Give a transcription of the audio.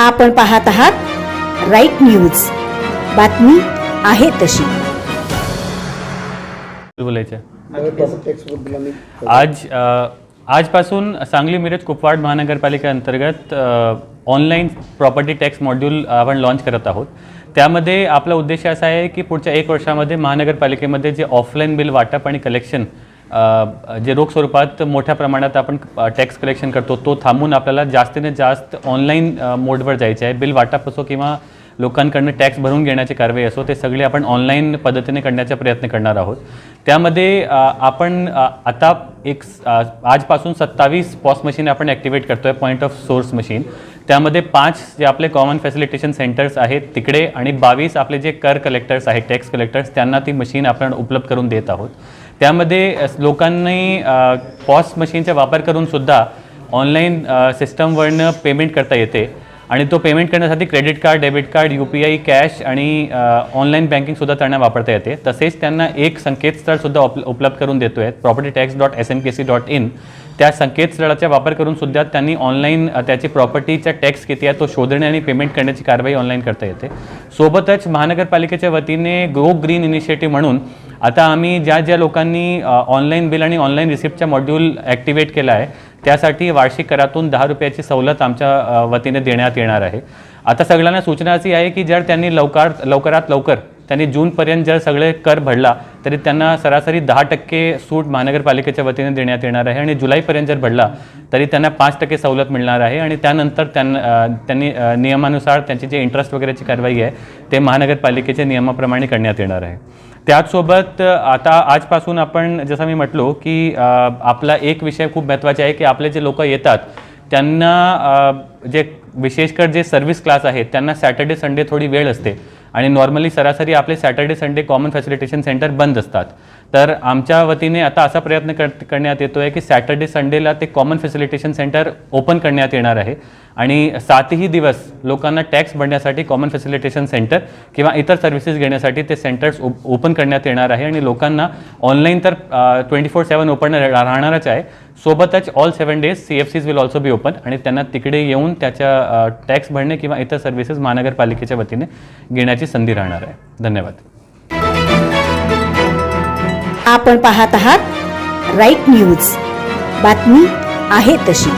आपण पाहत आहात राईट न्यूज. बातमी आहे तशी. बोलायचं? आज आजपासून सांगली मिरज कुपवाड महानगरपालिकेअंतर्गत ऑनलाईन प्रॉपर्टी टॅक्स मॉड्यूल आपण लॉन्च करत आहोत. त्यामध्ये आपला उद्देश असा आहे की पुढच्या एक वर्षामध्ये महानगरपालिकेमध्ये जे ऑफलाईन बिल वाटप आणि कलेक्शन जे रोख स्वरूपात मोठ्या प्रमाणात आपण टॅक्स कलेक्शन करतो तो थांबून आपल्याला जास्तीने जास्त ऑनलाईन मोडवर जायचे आहे बिल वाटप असो किंवा लोकांकडनं टॅक्स भरून घेण्याची कारवाई असो ते सगळे आपण ऑनलाईन पद्धतीने करण्याचा प्रयत्न करणार आहोत. त्यामध्ये आपण आता एक आजपासून सत्तावीस पॉस मशीन आपण ॲक्टिवेट करतो आहे पॉईंट ऑफ सोर्स मशीन त्यामध्ये पाच जे आपले कॉमन फॅसिलिटेशन सेंटर्स आहेत तिकडे आणि बावीस आपले जे कर कलेक्टर्स आहेत टॅक्स कलेक्टर्स त्यांना ती मशीन आपण उपलब्ध करून देत आहोत. त्यामध्ये लोकांनी पॉस मशीनचा वापर करून सुद्धा ऑनलाईन सिस्टमवरनं पेमेंट करता येते. आणि तो पेमेंट करण्यासाठी credit card debit card U P I cash आणि ऑनलाईन बँकिंगसुद्धा त्यांना वापरता येते. तसेच त्यांना एक संकेतस्थळसुद्धा उप उपलब्ध करून देतो आहे property tax dot S M K C dot in त्या संकेतस्थळाचा वापर करून सुद्धा त्यांनी ऑनलाईन त्याची प्रॉपर्टीचा टॅक्स किती आहे तो शोधणे आणि पेमेंट करण्याची कारवाई ऑनलाईन करता येते. सोबतच महानगरपालिकेच्या वतीने ग्रो ग्रीन इनिशिएटिव्ह म्हणून आता आम्ही ज्या ज्या लोकांनी ऑनलाईन बिल आणि ऑनलाईन रिसिप्टचा मॉड्यूल ॲक्टिवेट केला आहे त्यासाठी वार्षिक करातून दहा रुपयाची सवलत आमच्या वतीने देण्यात येणार आहे. आता सगळ्यांना सूचना अशी आहे की जर त्यांनी लवकर लवकरात लवकर त्यांनी जूनपर्यंत जर सगळे कर भरला तरी त्यांना सरासरी दहा टक्के सूट महानगरपालिकेच्या वतीने देण्यात येणार आहे आणि जुलैपर्यंत जर भरला तरी त्यांना पाच टक्के सवलत मिळणार आहे आणि त्यानंतर त्यांना त्यांनी नियमानुसार त्यांची जे इंटरेस्ट वगैरेची कारवाई आहे ते महानगरपालिकेच्या नियमाप्रमाणे करण्यात येणार आहे. त्याचसोबत आता आजपासून आपण जसं मी म्हटलो की आपला एक विषय खूप महत्त्वाचा आहे की आपले जे लोक येतात त्यांना जे विशेषकर जे सर्व्हिस क्लास आहेत त्यांना सॅटर्डे संडे थोडी वेळ असते. आणि नॉर्मली सरासरी आपले Saturday Sunday common facilitation centre बंद असतात. तर आमच्या वतीने आता असा प्रयत्न कर करण्यात येतो आहे की सॅटर्डे संडेला ते कॉमन फॅसिलिटेशन सेंटर ओपन करण्यात येणार आहे. आणि सातही दिवस लोकांना टॅक्स भरण्यासाठी कॉमन फॅसिलिटेशन सेंटर किंवा इतर सर्व्हिसेस घेण्यासाठी ते सेंटर्स ओपन करण्यात येणार आहे. आणि लोकांना ऑनलाईन तर ट्वेंटी फोर सेवन ओपन राहणारच आहे. सोबतच all seven days C F Cs will also be open आणि त्यांना तिकडे येऊन त्याच्या टॅक्स भरणे किंवा इतर सर्व्हिसेस महानगरपालिकेच्या वतीने घेण्याची संधी राहणार आहे. धन्यवाद. आपण पाहत आहात राईट न्यूज. बातमी आहे तशी.